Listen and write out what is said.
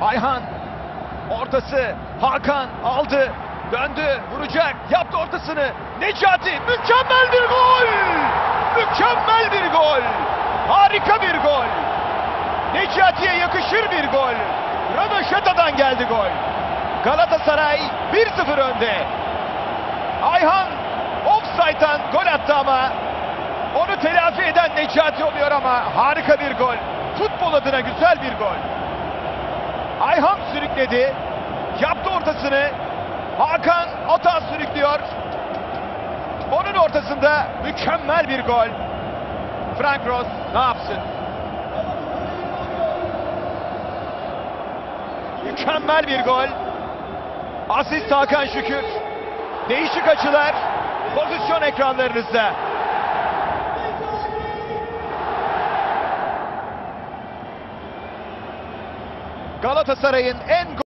Ayhan. Ortası Hakan aldı. Döndü vuracak. Yaptı ortasını. Necati mükemmel bir gol! Mükemmel bir gol! Harika bir gol! Necati'ye yakışır bir gol! Röveşata'dan geldi gol! Galatasaray 1-0 önde. Ayhan offside'dan gol attı ama onu telafi eden Necati oluyor ama harika bir gol. Futbol adına güzel bir gol Ayhan sürükledi. Yaptı ortasını. Hakan Ata sürüklüyor. Onun ortasında mükemmel bir gol. Frank Ross ne yapsın? Mükemmel bir gol. Asist Hakan Şükür. Değişik açılar. Pozisyon ekranlarınızda. Galatasaray'ın en